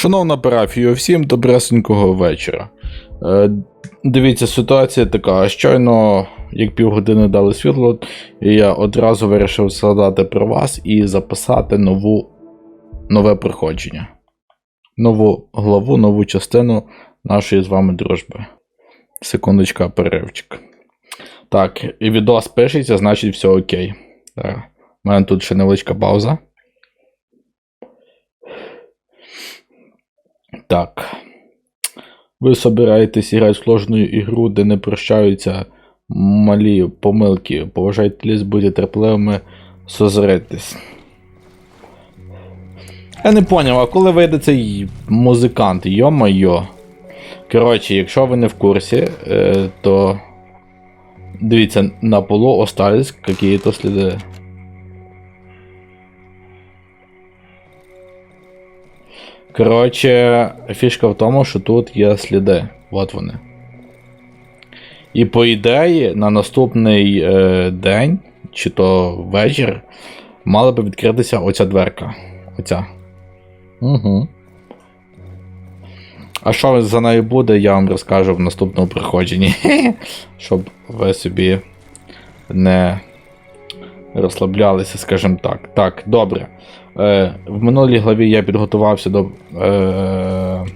Шановна парафія, всім добресенького вечора. Е, дивіться, ситуація така. Щойно, як півгодини дали світло, я одразу вирішив згадати про вас і записати нову, нове проходження. Нову главу, нову частину нашої з вами дружби. Секундочка, переривчик. Так, і відос пишеться, значить все окей. Так. У мене тут ще невеличка пауза. Так. Ви собираєтесь грати в сложну ігру, де не прощаються малі помилки. Поважайте ліс, будьте терпеливими, созритесь. Я не поняв, а коли вийде цей музикант, йо-майо. Коротше, якщо ви не в курсі, е, то дивіться, на полу остались какие-то сліди. Коротше, фішка в тому, що тут є сліди. От вони. І по ідеї, на наступний е, день, чи то вечір, мала би відкритися оця дверка. Оця. Угу. А що за нею буде, я вам розкажу в наступному приходженні. Щоб ви собі не розслаблялися, скажімо так. Так, добре. Е, в минулій главі я підготувався до. Е,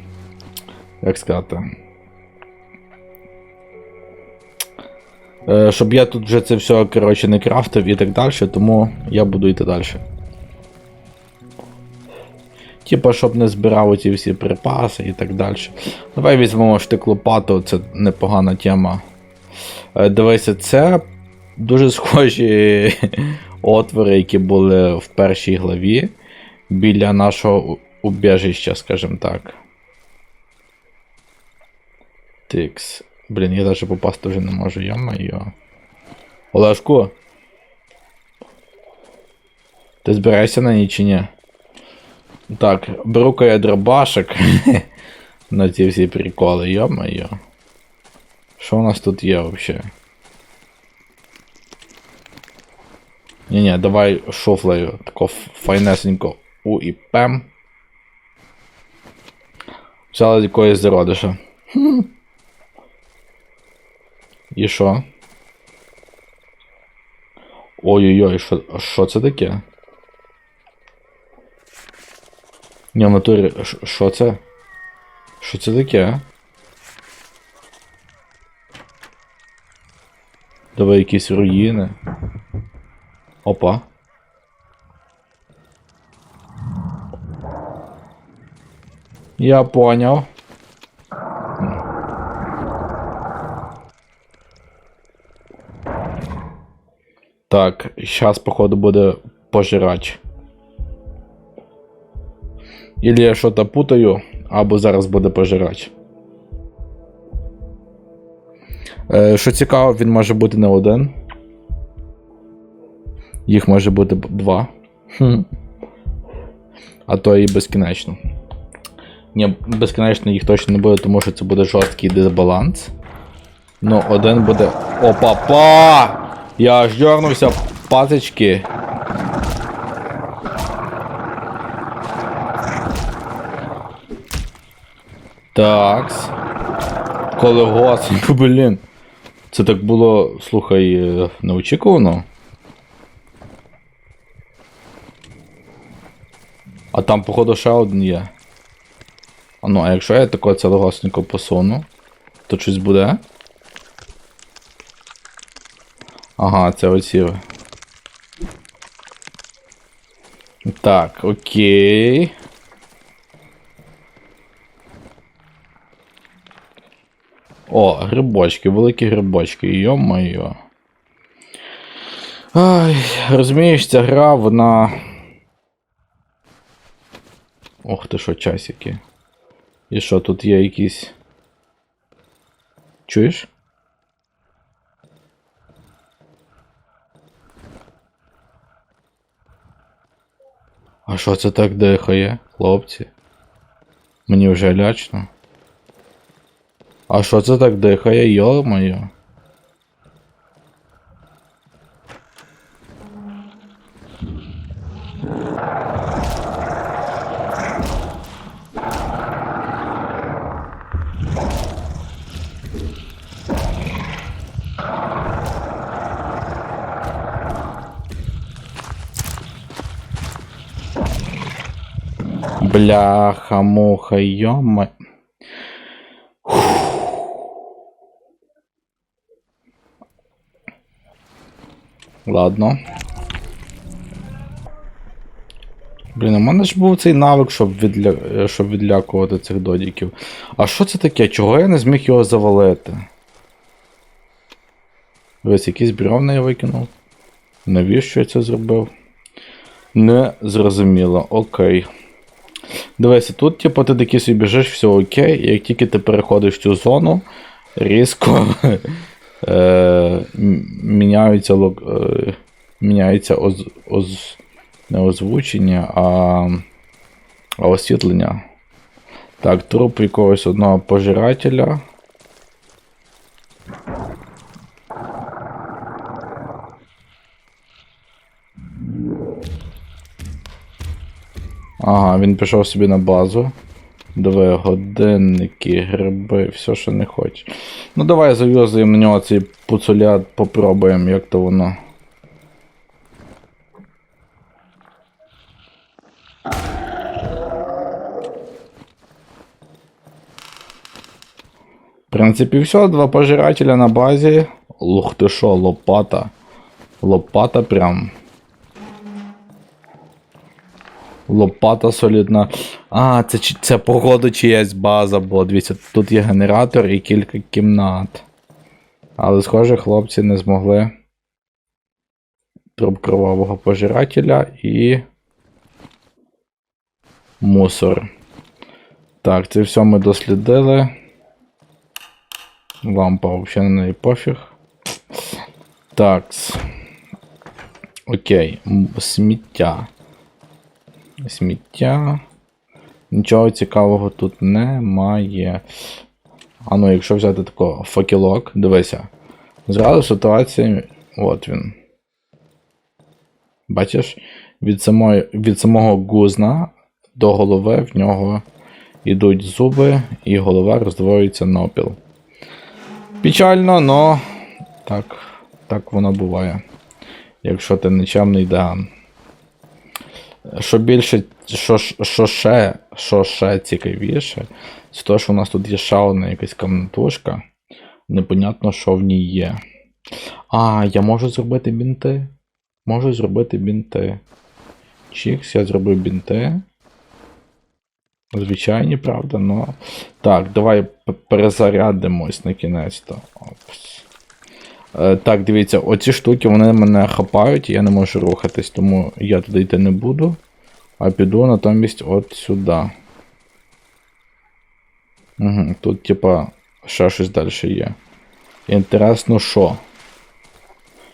як сказати. Е, щоб я тут вже це все, коротше, не крафтив і так далі, тому я буду йти далі. Типа, щоб не збирав оці всі припаси і так далі. Давай візьмемо штик лопату, це непогана тема. Е, дивися, це дуже схожі отвори, які були в першій главі біля нашого убіжища, скажімо так. Тикс. Блін, я навіть попасти вже не можу, йо-моє. Олешку? Ти збираєшся на ній чи ні? Так, беру-ка я дробашик на ці всі приколи, йо-моє. Що у нас тут є взагалі? Ні-ні, давай шофлею. Тако файнесенько у і пем. Взяли якоїсь зародиша. І що? Ой-ой-ой, що, що це таке? Ні, в натурі, що це? Що це таке? Давай якісь руїни. Опа. Я понял. Так, сейчас, походу, буде пожирач. Или я що-то путаю, або зараз буде пожирач. Е, що цікаво, він може бути не один. Їх може бути два. Хм. А то і безкінечно. Ні, безкінечно їх точно не буде, тому що це буде жорсткий дисбаланс. Ну, один буде. Опа-па! Я аж дернувся, паточки. Такс. Колегосенько, блін. Це так було, слухай, е, неочікувано. Там, походу, ще один є. А ну, а якщо я тако целогосненько посуну, то щось буде? Ага, це оці. Так, окей. О, грибочки, великі грибочки, йо-моє. Ай, розумієш, ця гра, вона. Ох ти що, часики. І що, тут є якісь. Чуєш? А що це так дихає, хлопці? Мені вже лячно. А що це так дихає, йо-моє? Бляха, муха, йома. Ладно. Блін, у мене ж був цей навик, щоб, відля... щоб відлякувати цих додіків. А що це таке? Чого я не зміг його завалити? Ось якийсь бревна я викинув. Навіщо я це зробив? Не зрозуміло, окей. Дивися, тут, типу, ти такий собі біжиш, все окей, і як тільки ти переходиш в цю зону, різко е, міняються, лок, е, міняється оз, оз, не озвучення, а, а освітлення. Так, труп якогось одного пожирателя. Ага, він пішов собі на базу. Диви, годинники, гриби, все, що не хоче. Ну давай зав'язуємо на нього цей пуцулят, попробуємо, як то воно. В принципі, все, два пожирателя на базі. Ух ти що, лопата. Лопата прям. Лопата солідна. А, це, це походу чиясь база, бо дивіться, тут є генератор і кілька кімнат. Але, схоже, хлопці не змогли. Труп кровавого пожирателя і. Мусор. Так, це все ми дослідили. Лампа взагалі на неї пофіг. Такс. Окей. Сміття. Сміття. Нічого цікавого тут немає. А ну, якщо взяти такого факелок, дивися. Зразу ситуація. От він. Бачиш, від, самої, від самого гузна до голови в нього йдуть зуби, і голова роздвоюється напіл. Печально, но так, так воно буває. Якщо ти нечемний деган. Що більше, що, що, ще, що ще цікавіше, це те, що у нас тут є ще якась камнатушка. Непонятно, що в ній є. А, я можу зробити бінти. Можу зробити бінти. Чікс, я зробив бінти. Звичайні, правда, но. Так, давай перезарядимось на кінець-то. Опс. Е, так, дивіться, оці штуки вони мене хапають, і я не можу рухатись, тому я туди йти не буду. А піду натомість от сюди. Угу, тут, типа, ще щось далі є. Інтересно, що?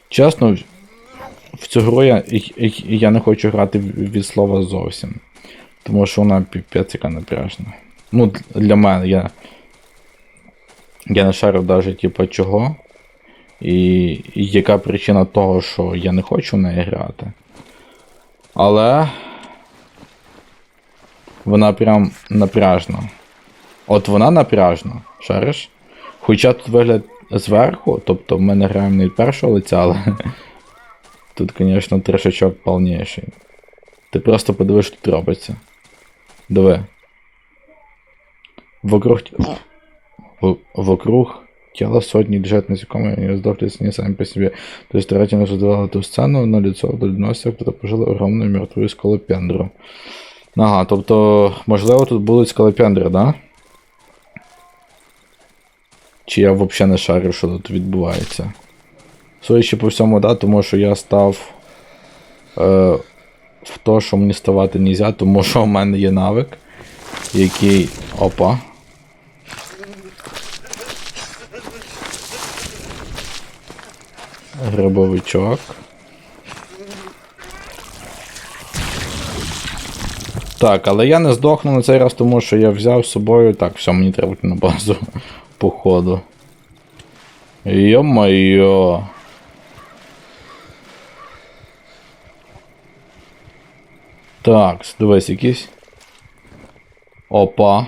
Чесно, в- цю гру я, я не хочу грати від слова зовсім. Тому що вона піпець яка напряжна. Ну, для мене я. Я не шарив навіть, типа, чого. І, і яка причина того, що я не хочу в неї грати. Але. Вона прям напряжна. От вона напряжна, шариш? Хоча тут вигляд зверху, тобто ми не граємо не від першого лиця, але тут, звісно, трешачок повніший. Ти просто подивиш, що тут робиться. Диви. Вокруг... В... Вокруг тіла сотні джет насекомых, они сдохли не сами по себе. То есть старательно создавала эту сцену, на лицо вдоль носа кто-то пожил огромную мертвую скалопендру. Ага, тобто, можливо, тут будуть скалопендри, да? Чи я взагалі не шарю, що тут відбувається? Судячи по всьому, да, тому що я став е, в то, що мені ставати не можна, тому що в мене є навик, який. Опа. Грибовичок. Так, але я не здохну на цей раз, тому що я взяв з собою. Так, все, мені треба на базу походу. Йо-моє. Так, дивись якийсь. Опа.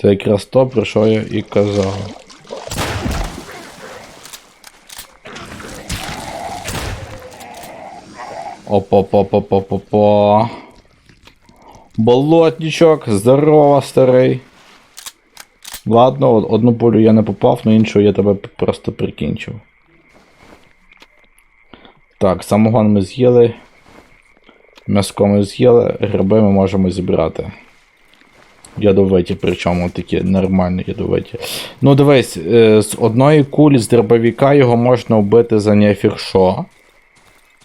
Це якраз то, про що я і казав. Опа-па-па-па-па-па. Болотничок, здорово, старий. Ладно, одну пулю я не попав, но іншу я тебе просто прикінчив. Так, самогон ми з'їли. М'яско ми з'їли, гриби ми можемо зібрати. Ядовиті, причому такі нормальні ядовиті. Ну дивись, е, з одної кулі з дробовика його можна вбити за нефіг що.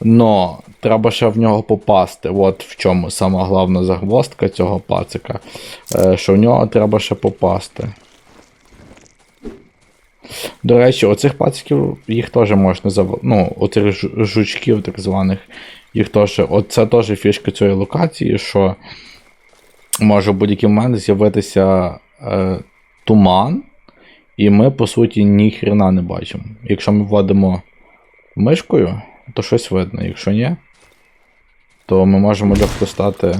Но треба ще в нього попасти. От в чому сама головна загвоздка цього пацика. Е, що в нього треба ще попасти. До речі, оцих пациків їх теж можна зав... Ну, оцих жу- жучків так званих. Їх теж. Оце теж фішка цієї локації, що може в будь-який момент з'явитися е, туман, і ми, по суті, ніхрена не бачимо. Якщо ми вводимо мишкою, то щось видно. Якщо ні, то ми можемо легко стати.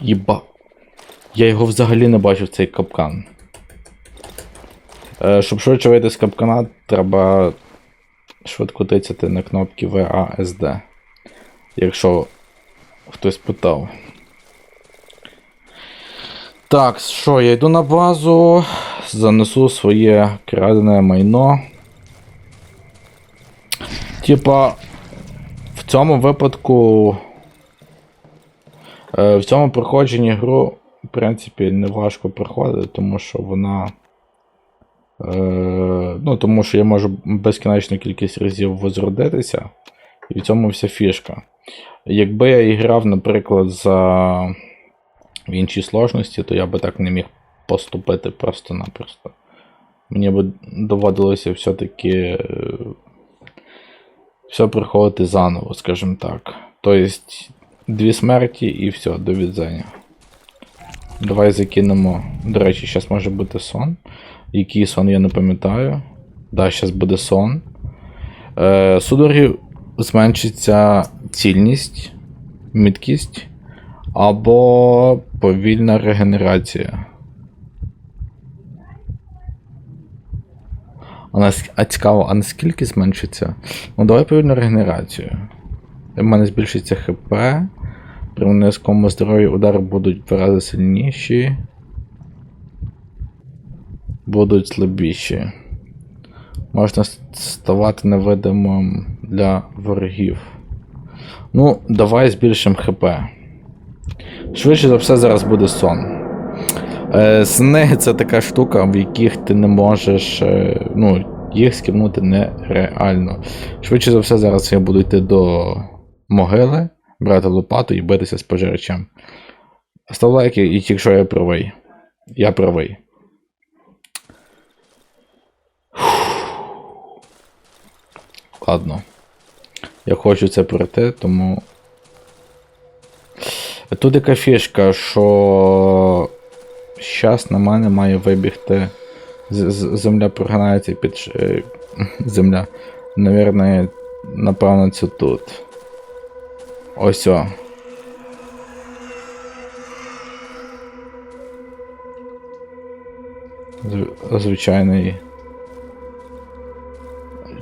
Єба. Я його взагалі не бачив цей капкан. Е, щоб швидше вийти з капкана, треба швидко тицяти на кнопки VASD. Якщо хтось питав. Так, що, я йду на базу, занесу своє крадене майно. Типа, цьому випадку. е, В цьому проходженні гру, в принципі, не важко проходити, тому що вона. Е, ну, тому що я можу безкінечну кількість разів возродитися, і в цьому вся фішка. Якби я грав, наприклад, за в іншій сложності, то я би так не міг поступити просто-напросто. Мені би доводилося все-таки е, все приходити заново, скажімо так. Тобто, дві смерті і все, до відзення. Давай закинемо. До речі, зараз може бути сон. Який сон я не пам'ятаю. Да, зараз буде сон. Е, судороги зменшиться цільність, міткість або повільна регенерація. А, а цікаво, а наскільки зменшиться? Ну, давай повільну регенерацію. У мене збільшиться ХП. При низькому здоров'ї удари будуть в рази сильніші. Будуть слабіші. Можна ставати невидимим для ворогів. Ну, давай збільшимо ХП. Швидше за все, зараз буде сон. Е, сни це така штука, в яких ти не можеш. Е, ну, їх скіпнути нереально. Швидше за все, зараз я буду йти до могили, брати лопату і битися з пожирачем. Став лайки, і якщо я правий. Я правий. Ладно. Я хочу це пройти, тому. Тут яка фішка, що зараз на мене має вибігти. з- Земля прогинається під. е, Земля. Навірно, напевно, це тут. Ось о. Звичайний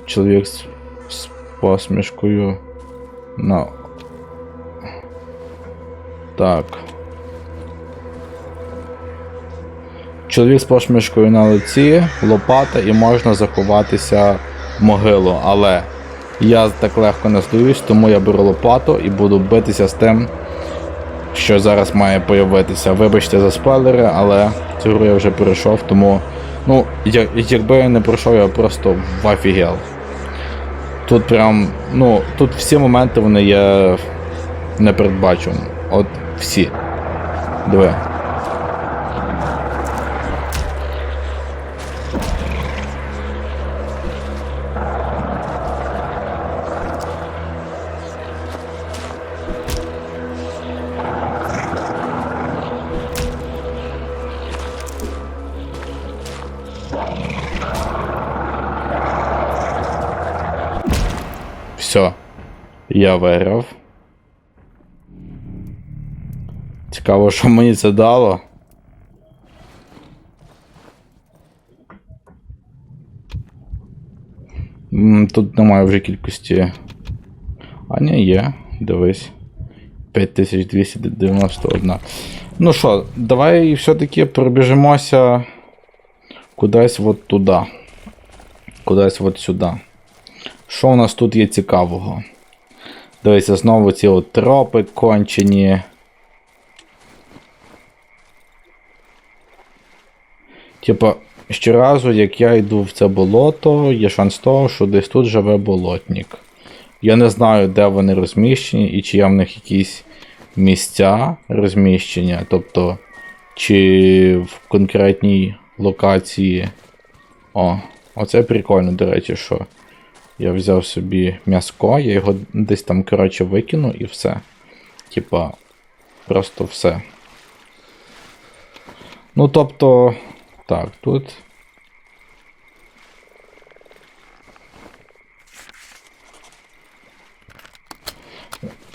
чоловік з, з посмішкою на. Так. Чоловік з посмішкою на лиці, лопата і можна заховатися в могилу, але я так легко не здаюсь, тому я беру лопату і буду битися з тим, що зараз має появитися. Вибачте за спойлери, але цю гру я вже пройшов, тому. Ну, якби я не пройшов, я просто в офігел. Тут прям, ну, тут всі моменти вони є непередбачувані. От всі. Диви. Все. Я виграв. Цікаво, що мені це дало. Тут немає вже кількості. А ні, є. дивись. 5291. Ну що, давай все-таки пробіжимося кудись от туди. Кудись от сюди. Що у нас тут є цікавого? Дивися, знову ці от тропи кончені. Типа, щоразу, як я йду в це болото, є шанс того, що десь тут живе болотник. Я не знаю, де вони розміщені і чи є в них якісь місця розміщення, тобто, чи в конкретній локації. О, оце прикольно, до речі, що я взяв собі м'яско, я його десь там, коротше, викину і все. Типа, просто все. Ну, тобто, так, тут.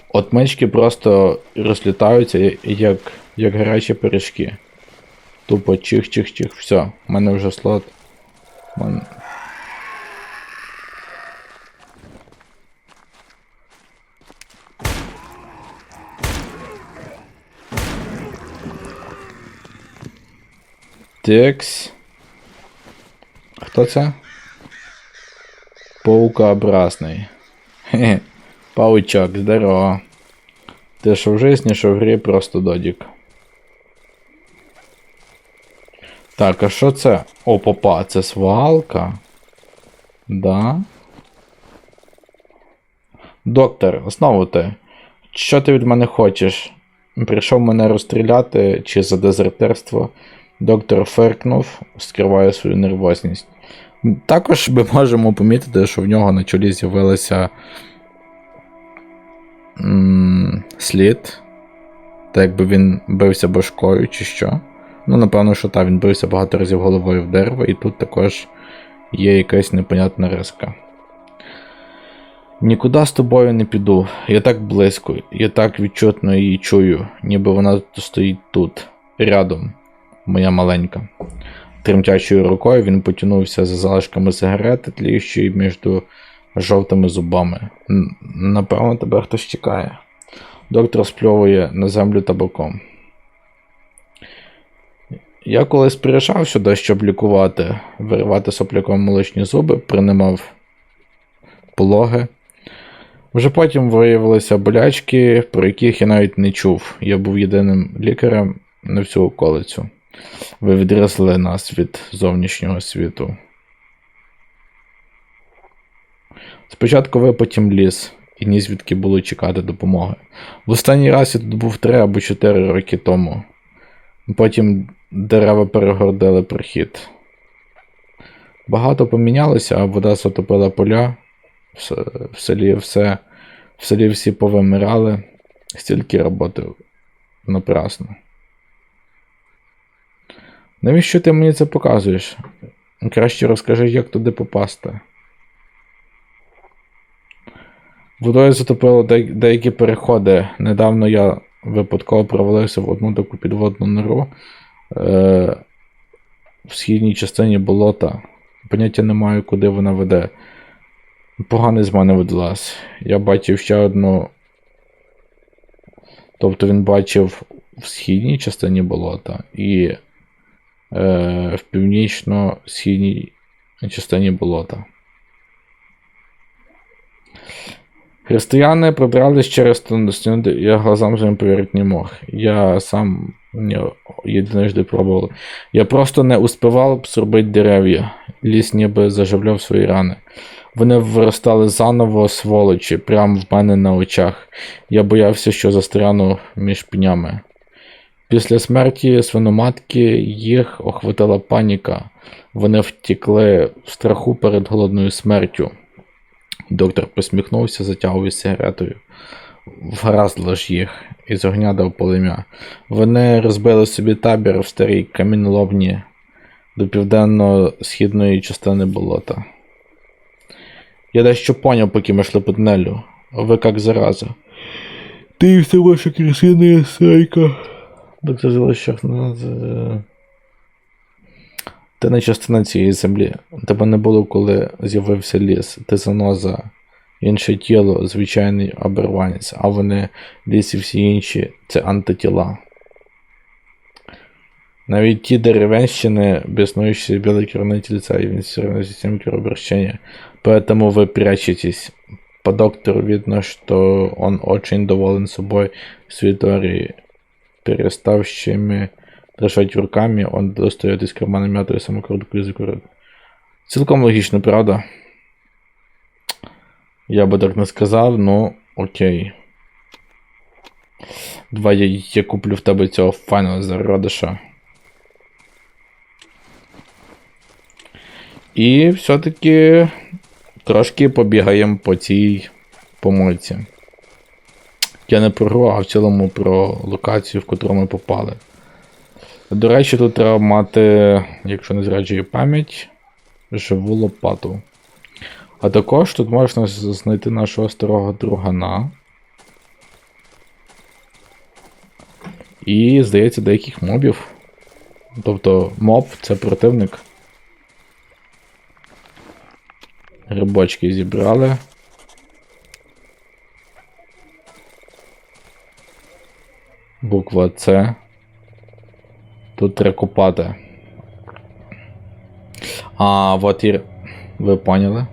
От мечки просто розлітаються як, як гарячі пиріжки. Тупо чих-чих-чих, все, в мене вже слот. Текс. Хто це? Паукообразний. Хе-хе. Паучок, здорово. Ти що в житті, що в грі просто додік. Так, а що це? О, попа, це свалка. Да. Доктор, знову ти. Що ти від мене хочеш? Прийшов мене розстріляти чи за дезертирство? Доктор фиркнув, скриває свою нервозність. Також ми можемо помітити, що в нього на чолі з'явилася м, слід. Так якби він бився башкою чи що. Ну, напевно, що так, він бився багато разів головою в дерево, і тут також є якась непонятна риска. Нікуди з тобою не піду. Я так близько, я так відчутно її чую, ніби вона стоїть тут, рядом, моя маленька. Тремтячою рукою він потягнувся за залишками сигарети, тліючої між жовтими зубами. Напевно, тебе хтось чекає. Доктор спльовує на землю табаком. Я колись приїжджав сюди, щоб лікувати, виривати сопляком молочні зуби, принимав пологи. Вже потім виявилися болячки, про яких я навіть не чув. Я був єдиним лікарем на всю околицю. Ви відрізали нас від зовнішнього світу. Спочатку ви потім ліс, і ні звідки було чекати допомоги. В останній раз я тут був 3 або 4 роки тому. Потім дерева перегородили прохід. Багато помінялося, а вода затопила поля. В селі все. В селі всі повимирали. Стільки роботи напрасно. Навіщо ти мені це показуєш? Краще розкажи, як туди попасти. Водою затопило де- деякі переходи. Недавно я випадково провалився в одну таку підводну нору е, в східній частині болота. Поняття не маю, куди вона веде. Поганий з мене відлаз. Я бачив ще одну. Тобто він бачив в східній частині болота і в північно-східній частині болота. Християни пробрались через я глазам своїм повірити не мог. Я сам не єдиножды пробував. Я просто не успівав зробити дерев'я. Ліс ніби заживляв свої рани. Вони виростали заново сволочі, прямо в мене на очах. Я боявся, що застряну між пнями. Після смерті свиноматки їх охватила паніка. Вони втікли в страху перед голодною смертю. Доктор посміхнувся, затягує сигаретою. Вгараздло ж їх, і з огня дав полум'я. Вони розбили собі табір в старій каміноломні до південно-східної частини болота. Я дещо поняв, поки ми йшли по тунелю. Ви як зараза. Ти і все ваша красивая сайка. Доктор Зелещак нас. е, Ти не частина цієї землі. Тебе не було, коли з'явився ліс. Ти заноза. інше тіло, звичайний оберванець, а вони лісі всі інші це антитіла. Навіть ті деревенщины, беснующие белые кровные тельца и инициированные системы кровообращения. Поэтому вы прячетесь. По доктору видно, что он очень доволен собой в своей теории. Переставшими дрожать руками, он достает из кармана мятую самокрутку и закурит. Цілком логічно, правда? Я би так не сказав, ну окей. Давай я, я куплю в тебе цього файного зародиша. І все-таки трошки побігаємо по цій помойці. Я не про гру, а в цілому про локацію, в котру ми попали. До речі, тут треба мати, якщо не зраджує пам'ять, живу лопату. А також тут можна знайти нашого старого другана. І, здається, деяких мобів. Тобто моб це противник. Грибочки зібрали. Буква С. Тут треба купати. А, вот і. Ви поняли?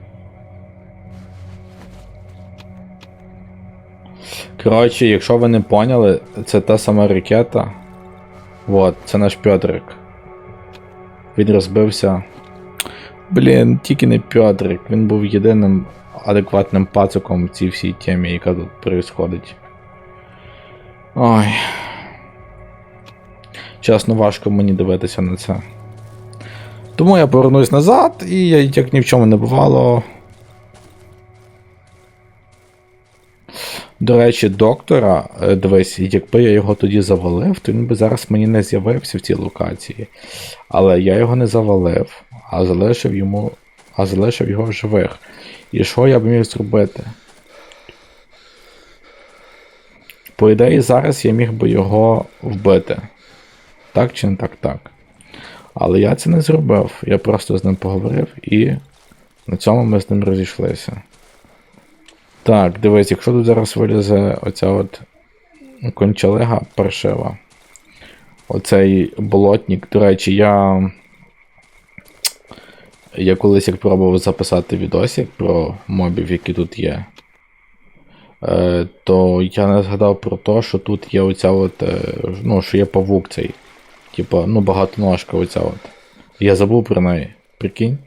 Коротше, якщо ви не поняли, це та сама ракета. Вот, це наш Петрик. Він розбився. Блін, тільки не Петрик, він був єдиним адекватним пациком в цій всій темі, яка тут происходить. Ой. Чесно, важко мені дивитися на це. Тому я повернусь назад і я, як ні в чому не бувало. До речі, доктора, е, дивись, якби я його тоді завалив, то він би зараз мені не з'явився в цій локації. Але я його не завалив, а залишив йому. А залишив його живих. І що я б міг зробити? По ідеї, зараз я міг би його вбити. Так чи не так так. Але я це не зробив. Я просто з ним поговорив і на цьому ми з ним розійшлися. Так, дивись, якщо тут зараз вилізе оця от кончалега паршива. Оцей болотник. До речі, я. Я колись як пробував записати відосик про мобів, які тут є. Е, то я не згадав про те, що тут є оця от. е, Ну, що є павук цей. Типа, ну, багатоножка оця от. Я забув про неї. Прикинь.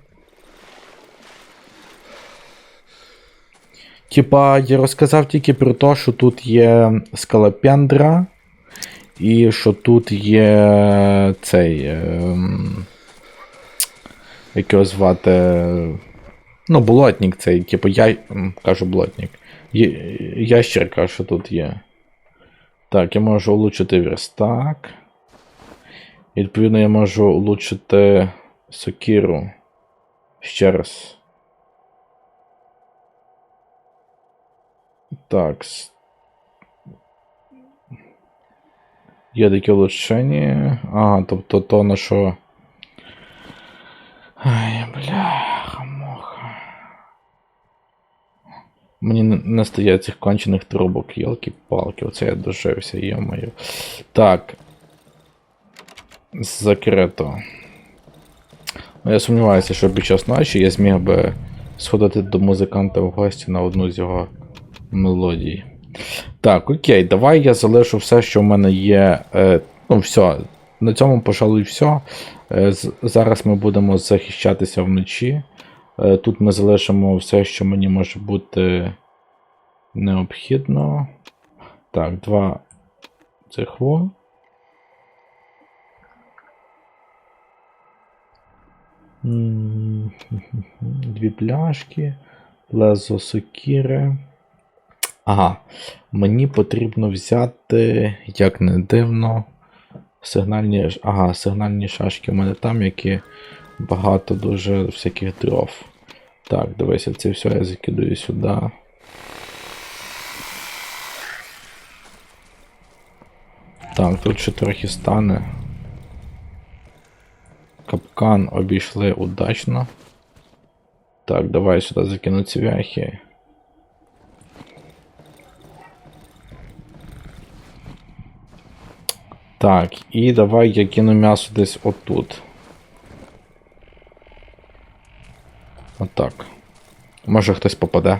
Типа, я розказав тільки про те, що тут є скалопендра, і що тут є цей. Ем, як його звати. Ну, болотник цей, типу, я кажу болотник. Ящерка, що тут є. Так, я можу улучшити верстак. Відповідно я можу улучшити сокиру. Ще раз. Так. Є таке улучшення. Ага, тобто то на що. Ай, бляха, муха. Мені не- стає цих кончених трубок, йолки-палки, оце я дожився, йомаю. Так. Закрито. Ну, Я сумніваюся, що під час ночі я зміг би сходити до музиканта в гості на одну з його мелодій. Так, окей, давай я залишу все, що в мене є. Е, ну, все. На цьому, пожалуй, все. Е, зараз ми будемо захищатися вночі. Е, тут ми залишимо все, що мені може бути необхідно. Так, два цих во. Дві пляшки, лезо сокіри. Ага, мені потрібно взяти, як не дивно, сигнальні. Ага, сигнальні шашки у мене там, які багато дуже всяких дров. Так, дивися, це все я закидаю сюди. Так, тут ще трохи стане. Капкан обійшли удачно. Так, давай сюди закину цвяхи. Так, і давай я кину м'ясо десь отут. Отак. Може хтось попаде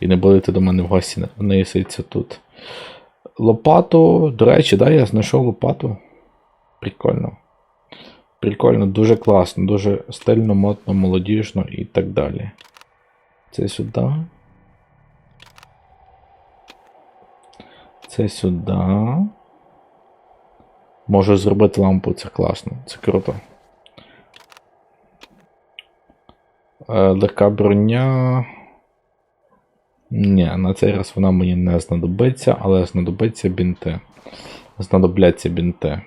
і не болити до мене в гості, не іситься тут. Лопату, до речі, да, я знайшов лопату. Прикольно. Прикольно, дуже класно, дуже стильно, модно, молодіжно і так далі. Це сюди. Це сюди. Можу зробити лампу, це класно, це круто. Е, легка броня. Ні, на цей раз вона мені не знадобиться, але знадобиться бінти. Знадобляться бінти.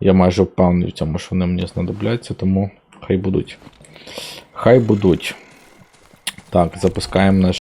Я майже впевнений в цьому, що вони мені знадобляться, тому хай будуть. Хай будуть. Так, запускаємо наш